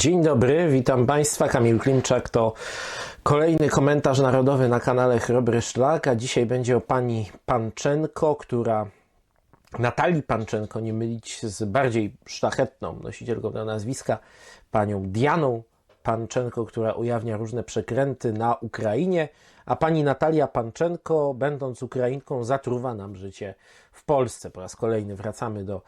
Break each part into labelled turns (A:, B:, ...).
A: Dzień dobry, witam Państwa. Kamil Klimczak to kolejny komentarz narodowy na kanale Chrobry Szlak, a dzisiaj będzie o pani Panczenko, która Natalii Panczenko, nie mylić z bardziej szlachetną nosicielką tego nazwiska, panią Dianą Panczenko, która ujawnia różne przekręty na Ukrainie, a pani Natalia Panczenko, będąc Ukrainką, zatruwa nam życie w Polsce. Po raz kolejny wracamy do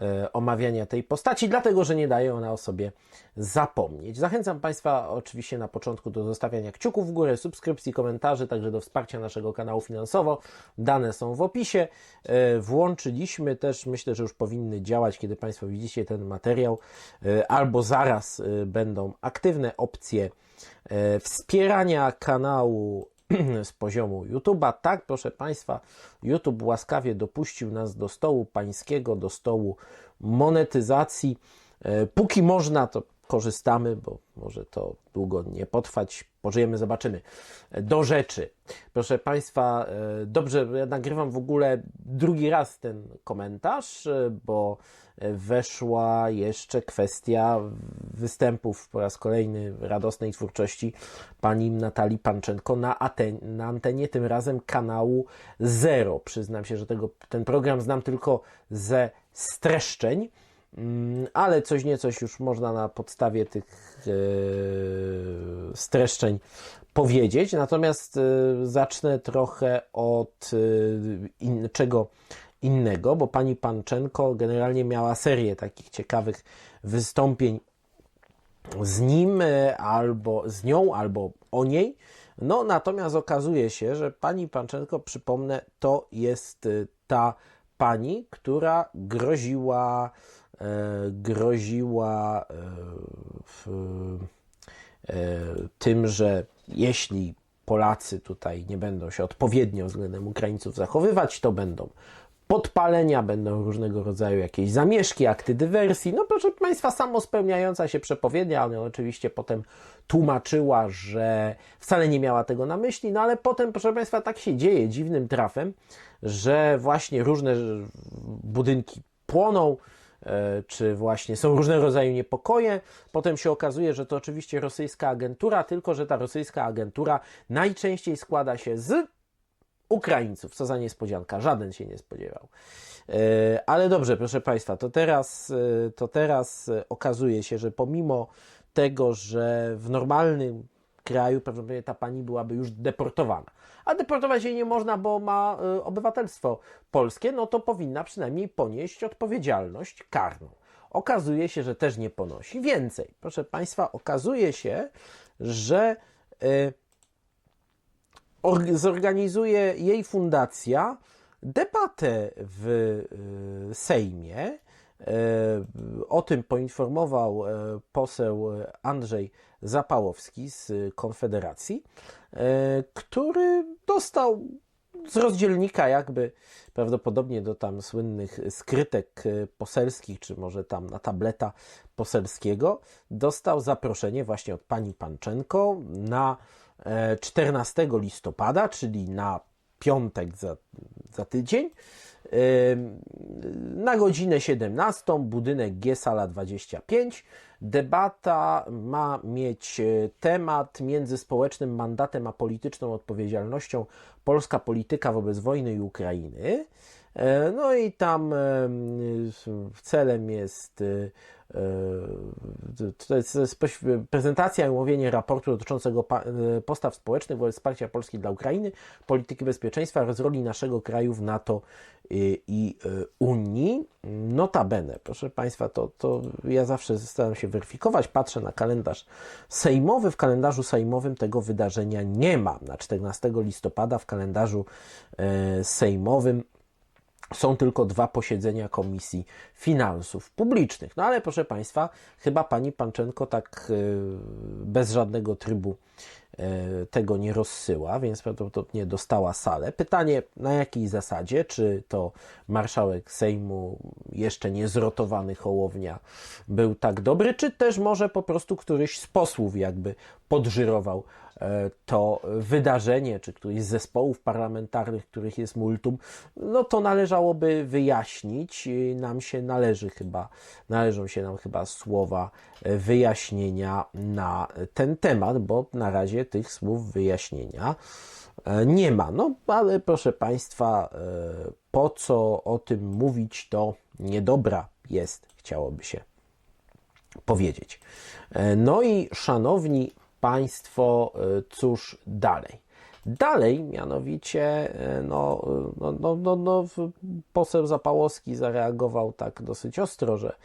A: e, omawiania tej postaci, dlatego że nie daje ona o sobie zapomnieć. Zachęcam Państwa oczywiście na początku do zostawiania kciuków w górę, subskrypcji, komentarzy, także do wsparcia naszego kanału finansowo. Dane są w opisie. E, włączyliśmy też, myślę, że już powinny działać, kiedy Państwo widzicie ten materiał, e, albo zaraz e, będą aktywne opcje wspierania kanału z poziomu YouTube'a. Tak, proszę Państwa, YouTube łaskawie dopuścił nas do stołu pańskiego, do stołu monetyzacji. E, Póki można, to korzystamy, bo może to długo nie potrwać. Pożyjemy, zobaczymy. E, Do rzeczy. Proszę Państwa, e, dobrze, ja nagrywam w ogóle drugi raz ten komentarz, e, bo e, weszła jeszcze kwestia występów po raz kolejny radosnej twórczości pani Natalii Panczenko na, aten- na antenie, tym razem kanału Zero. Przyznam się, że tego, ten program znam tylko ze streszczeń. Mm, ale coś niecoś już można na podstawie tych e, streszczeń powiedzieć. Natomiast e, zacznę trochę od e, in, czego innego, bo pani Panczenko generalnie miała serię takich ciekawych wystąpień z nim, e, albo z nią, albo o niej. No, natomiast okazuje się, że pani Panczenko, przypomnę, to jest e, ta pani, która groziła, e, groziła e, w, e, tym, że jeśli Polacy tutaj nie będą się odpowiednio względem Ukraińców zachowywać, to będą podpalenia, będą różnego rodzaju jakieś zamieszki, akty dywersji. No proszę Państwa, samo spełniająca się przepowiednia, ona oczywiście potem tłumaczyła, że wcale nie miała tego na myśli, no ale potem, proszę Państwa, tak się dzieje dziwnym trafem, że właśnie różne budynki płoną, e, czy właśnie są różnego rodzaju niepokoje. Potem się okazuje, że to oczywiście rosyjska agentura, tylko że ta rosyjska agentura najczęściej składa się z Ukraińców. Co za niespodzianka, żaden się nie spodziewał. E, Ale dobrze, proszę Państwa, to teraz, e, to teraz e, okazuje się, że pomimo tego, że w normalnym kraju prawdopodobnie ta pani byłaby już deportowana, a deportować jej nie można, bo ma obywatelstwo polskie, no to powinna przynajmniej ponieść odpowiedzialność karną. Okazuje się, że też nie ponosi. Więcej, proszę Państwa, okazuje się, że or- zorganizuje jej fundacja debatę w y, Sejmie. E, O tym poinformował e, poseł Andrzej Zapałowski z Konfederacji, e, który dostał z rozdzielnika jakby prawdopodobnie do tam słynnych skrytek e, poselskich, czy może tam na tableta poselskiego, dostał zaproszenie właśnie od pani Panczenko na 14 listopada, czyli na piątek za, za tydzień, Ym, na godzinę 17, budynek G, sala 25. Debata ma mieć e, temat między społecznym mandatem a polityczną odpowiedzialnością polska polityka wobec wojny i Ukrainy. E, No i tam e, celem jest e, jest, to jest prezentacja i omówienie raportu dotyczącego postaw społecznych wobec wsparcia Polski dla Ukrainy, polityki bezpieczeństwa oraz roli naszego kraju w NATO i, Unii. Notabene, proszę Państwa, to, to ja zawsze staram się weryfikować, patrzę na kalendarz sejmowy. W kalendarzu sejmowym tego wydarzenia nie ma. Na 14 listopada w kalendarzu sejmowym są tylko dwa posiedzenia Komisji Finansów Publicznych. No ale proszę Państwa, chyba pani Panczenko tak e, bez żadnego trybu tego nie rozsyła, więc prawdopodobnie dostała salę. Pytanie na jakiej zasadzie? Czy to marszałek Sejmu, jeszcze niezrotowany Hołownia, był tak dobry, czy też może po prostu któryś z posłów jakby podżyrował e, to wydarzenie, czy któryś z zespołów parlamentarnych, których jest multum, no to należałoby wyjaśnić. Nam się należy chyba, należą się nam chyba słowa wyjaśnienia na ten temat, bo na razie tych słów wyjaśnienia nie ma. No, ale proszę Państwa, po co o tym mówić, to niedobra jest, chciałoby się powiedzieć. No i szanowni Państwo, cóż dalej? Dalej, mianowicie, no, no, no, no, no, poseł Zapałowski zareagował tak dosyć ostro, że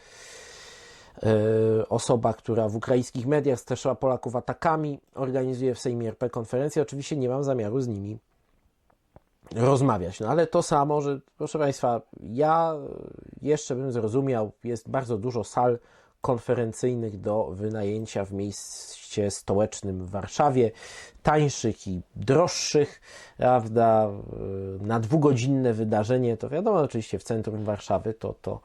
A: osoba, która w ukraińskich mediach straszyła Polaków atakami, organizuje w Sejmie RP konferencję. Oczywiście nie mam zamiaru z nimi rozmawiać. No ale to samo, że proszę Państwa, ja jeszcze bym zrozumiał, jest bardzo dużo sal konferencyjnych do wynajęcia w mieście stołecznym w Warszawie, tańszych i droższych, prawda, na dwugodzinne wydarzenie, to wiadomo, oczywiście w centrum Warszawy to, to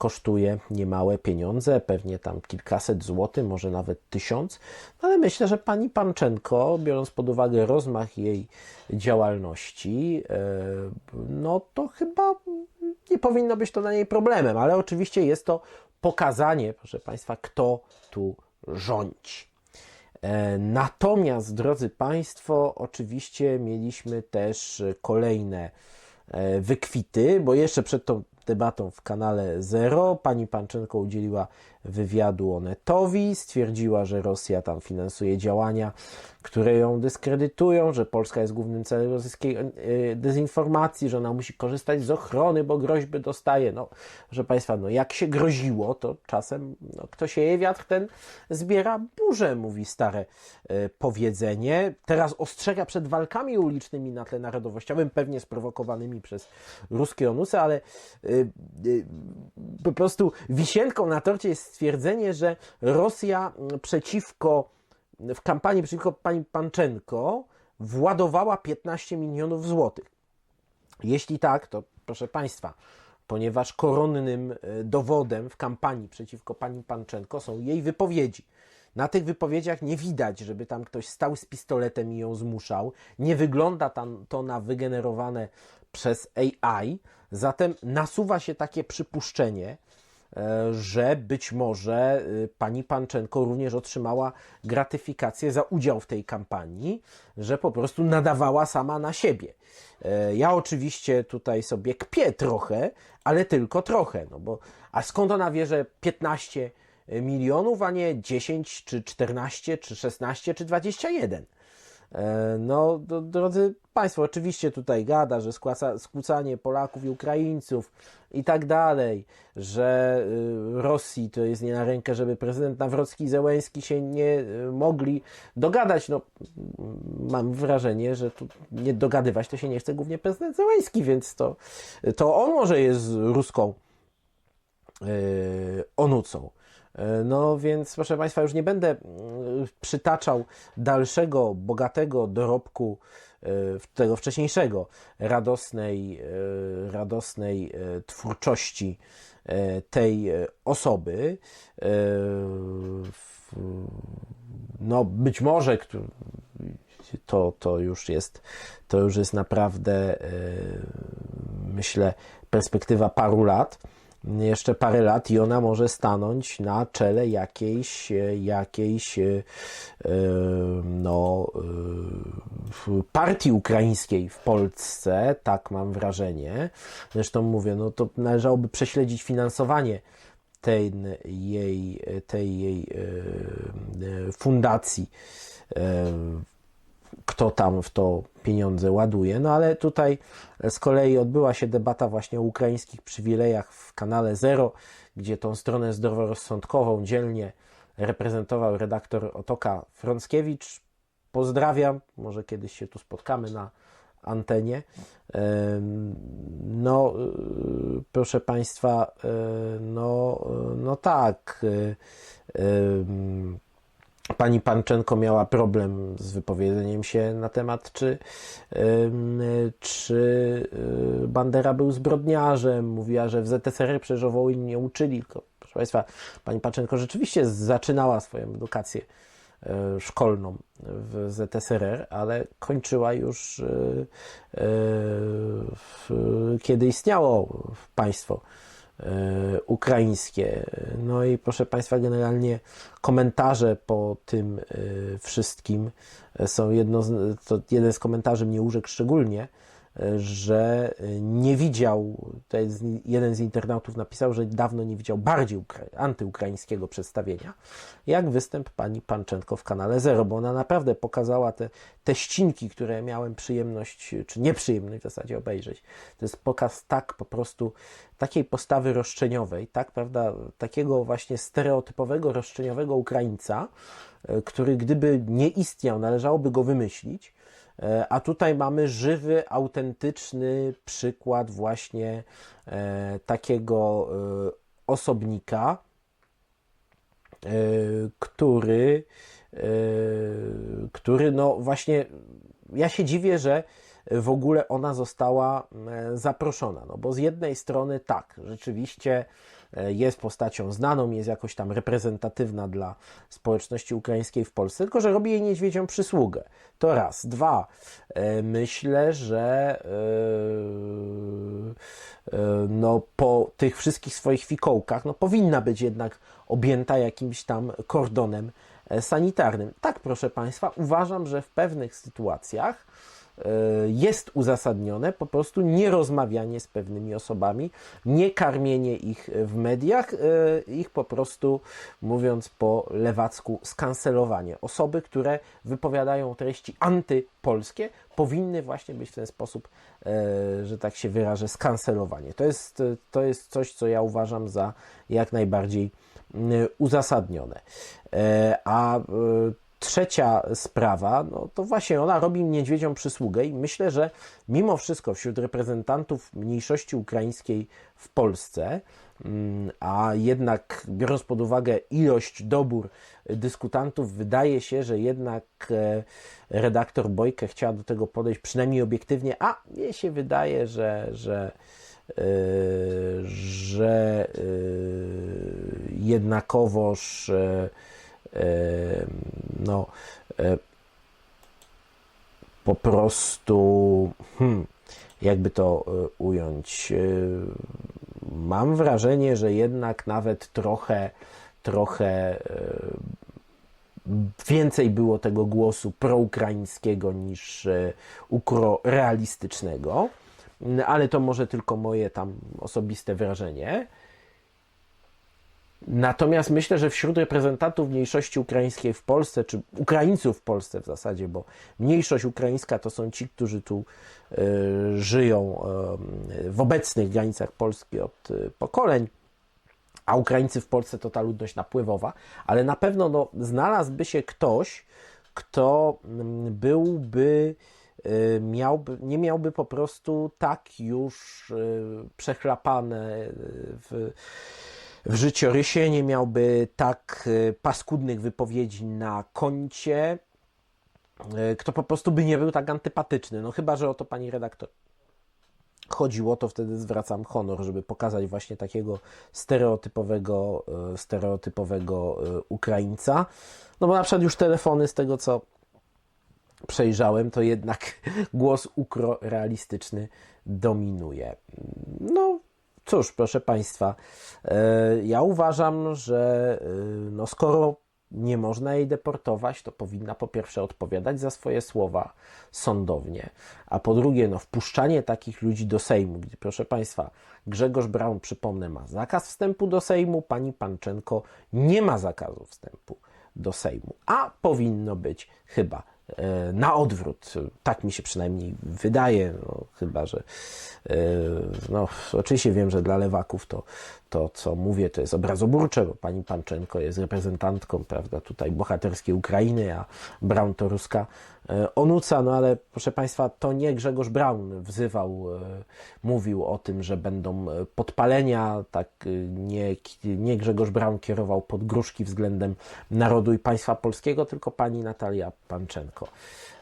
A: kosztuje niemałe pieniądze, pewnie tam kilkaset złotych, może nawet tysiąc, no ale myślę, że pani Panczenko, biorąc pod uwagę rozmach jej działalności, e, no to chyba nie powinno być to dla niej problemem, ale oczywiście jest to pokazanie, proszę Państwa, kto tu rządzi. E, natomiast, drodzy Państwo, oczywiście mieliśmy też kolejne e, wykwity, bo jeszcze przed tą debatą w kanale Zero. Pani Panczenko udzieliła wywiadu Onetowi, stwierdziła, że Rosja tam finansuje działania, które ją dyskredytują, że Polska jest głównym celem rosyjskiej e, dezinformacji, że ona musi korzystać z ochrony, bo groźby dostaje. No, proszę Państwa, no jak się groziło, to czasem no, kto sieje wiatr, ten zbiera burzę, mówi stare e, powiedzenie. Teraz ostrzega przed walkami ulicznymi na tle narodowościowym, pewnie sprowokowanymi przez ruskie onusy, ale e, po prostu wisienką na torcie jest stwierdzenie, że Rosja przeciwko, w kampanii przeciwko pani Panczenko władowała 15 milionów złotych. Jeśli tak, to proszę Państwa, ponieważ koronnym dowodem w kampanii przeciwko pani Panczenko są jej wypowiedzi. Na tych wypowiedziach nie widać, żeby tam ktoś stał z pistoletem i ją zmuszał. Nie wygląda tam to na wygenerowane przez AI. Zatem nasuwa się takie przypuszczenie, e, że być może e, pani Panczenko również otrzymała gratyfikację za udział w tej kampanii, że po prostu nadawała sama na siebie. E, ja oczywiście tutaj sobie kpię trochę, ale tylko trochę, no bo a skąd ona wie, że 15 milionów, a nie 10, czy 14, czy 16, czy 21? E, no, drodzy Państwo, oczywiście tutaj gada, że skłaca, skłócanie Polaków i Ukraińców i tak dalej, że y, Rosji to jest nie na rękę, żeby prezydent Nawrocki i Zełęski się nie y, mogli dogadać. No, mam wrażenie, że tu nie dogadywać to się nie chce głównie prezydent Zełęski, więc to, to on może jest ruską yy, onucą. E, no więc, proszę Państwa, już nie będę przytaczał dalszego, bogatego dorobku tego wcześniejszego, radosnej, e, radosnej twórczości tej osoby. No, być może to, to, już jest, to już jest naprawdę, myślę, perspektywa paru lat jeszcze parę lat i ona może stanąć na czele jakiejś, jakiejś e, no, e, partii ukraińskiej w Polsce, tak mam wrażenie. Zresztą mówię, no to należałoby prześledzić finansowanie tej jej, tej jej e, fundacji kto tam w to pieniądze ładuje. No ale tutaj z kolei odbyła się debata właśnie o ukraińskich przywilejach w kanale Zero, gdzie tą stronę zdroworozsądkową dzielnie reprezentował redaktor Otoka Frąckiewicz. Pozdrawiam, może kiedyś się tu spotkamy na antenie. No, proszę Państwa, no, no tak pani Panczenko miała problem z wypowiedzeniem się na temat, czy, czy y, Bandera był zbrodniarzem. Mówiła, że w ZSRR przecież o nie uczyli. Tylko, proszę Państwa, pani Panczenko rzeczywiście zaczynała swoją edukację szkolną w ZSRR, ale kończyła już kiedy istniało państwo ukraińskie. No i proszę Państwa, generalnie komentarze po tym wszystkim są jedno to jeden z komentarzy mnie urzekł szczególnie, że nie widział, to jest jeden z internautów napisał, że dawno nie widział bardziej antyukraińskiego przedstawienia, jak występ pani Panczenko w kanale Zero, bo ona naprawdę pokazała te, ścinki, które miałem przyjemność, czy nieprzyjemność w zasadzie obejrzeć. To jest pokaz tak po prostu, takiej postawy roszczeniowej, tak, prawda, takiego właśnie stereotypowego, roszczeniowego Ukraińca, e, który gdyby nie istniał, należałoby go wymyślić, a tutaj mamy żywy, autentyczny przykład właśnie e, takiego e, osobnika, który, który no właśnie, ja się dziwię, że w ogóle ona została zaproszona. No bo z jednej strony tak, rzeczywiście E, jest postacią znaną, jest jakoś tam reprezentatywna dla społeczności ukraińskiej w Polsce, tylko że robi jej niedźwiedzią przysługę. To raz. Dwa. E, myślę, że e, no, po tych wszystkich swoich fikołkach no, powinna być jednak objęta jakimś tam kordonem sanitarnym. Tak, proszę Państwa, uważam, że w pewnych sytuacjach E, jest uzasadnione po prostu nierozmawianie z pewnymi osobami, nie karmienie ich w mediach, e, ich po prostu, mówiąc po lewacku, skancelowanie. Osoby, które wypowiadają treści antypolskie, powinny właśnie być w ten sposób, e, że tak się wyrażę, skancelowanie. To jest, to jest coś, co ja uważam za jak najbardziej uzasadnione. A Trzecia sprawa, no to właśnie ona robi niedźwiedzią przysługę i myślę, że mimo wszystko wśród reprezentantów mniejszości ukraińskiej w Polsce, mm, a jednak biorąc pod uwagę ilość, dobór dyskutantów, wydaje się, że jednak e, redaktor Bojkę chciała do tego podejść przynajmniej obiektywnie, a mnie się wydaje, że, że e, że e, jednakowoż no, e, po prostu, hmm, jakby to e, ująć, e, mam wrażenie, że jednak nawet trochę, trochę więcej było tego głosu proukraińskiego niż ukrorealistycznego, ale to może tylko moje tam osobiste wrażenie. Natomiast myślę, że wśród reprezentantów mniejszości ukraińskiej w Polsce, czy Ukraińców w Polsce w zasadzie, bo mniejszość ukraińska to są ci, którzy tu y, żyją y, w obecnych granicach Polski od y, pokoleń, a Ukraińcy w Polsce to ta ludność napływowa, ale na pewno no, znalazłby się ktoś, kto mm, byłby miałby, nie miałby po prostu tak już przechlapane w w życiorysie, nie miałby tak e, paskudnych wypowiedzi na koncie, e, kto po prostu by nie był tak antypatyczny. No chyba, że o to pani redaktor chodziło, to wtedy zwracam honor, żeby pokazać właśnie takiego stereotypowego, e, stereotypowego Ukraińca. No bo na przykład już telefony z tego, co przejrzałem, to jednak głos ukrorealistyczny dominuje. No, Cóż, proszę Państwa, e, ja uważam, że e, no skoro nie można jej deportować, to powinna po pierwsze odpowiadać za swoje słowa sądownie, a po drugie, no, wpuszczanie takich ludzi do Sejmu, gdzie, proszę Państwa, Grzegorz Braun, przypomnę, ma zakaz wstępu do Sejmu, pani Panczenko nie ma zakazu wstępu do Sejmu, a powinno być chyba na odwrót. Tak mi się przynajmniej wydaje, no, chyba że e, no, oczywiście wiem, że dla lewaków to, to, co mówię, to jest obrazoburcze, bo pani Panczenko jest reprezentantką, prawda, tutaj bohaterskiej Ukrainy, a Braun to ruska e, onuca, no ale proszę Państwa, to nie Grzegorz Braun wzywał, mówił o tym, że będą podpalenia, tak nie, nie Grzegorz Braun kierował pod gruszki względem narodu i państwa polskiego, tylko pani Natalia Panczenko.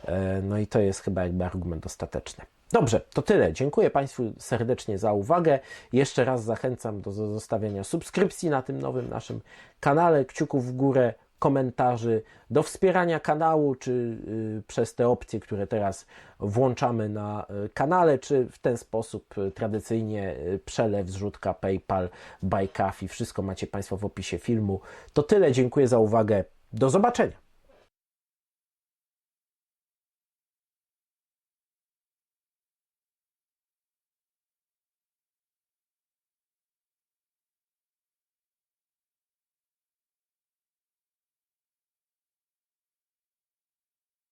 A: E, no i to jest chyba jakby argument ostateczny. Dobrze, to tyle. Dziękuję Państwu serdecznie za uwagę. Jeszcze raz zachęcam do zostawienia subskrypcji na tym nowym naszym kanale, kciuków w górę, komentarzy, do wspierania kanału, czy y, przez te opcje, które teraz włączamy na y, kanale, czy w ten sposób y, tradycyjnie przelew, zrzutka, PayPal, Coffee. Wszystko macie Państwo w opisie filmu. To tyle. Dziękuję za uwagę. Do zobaczenia.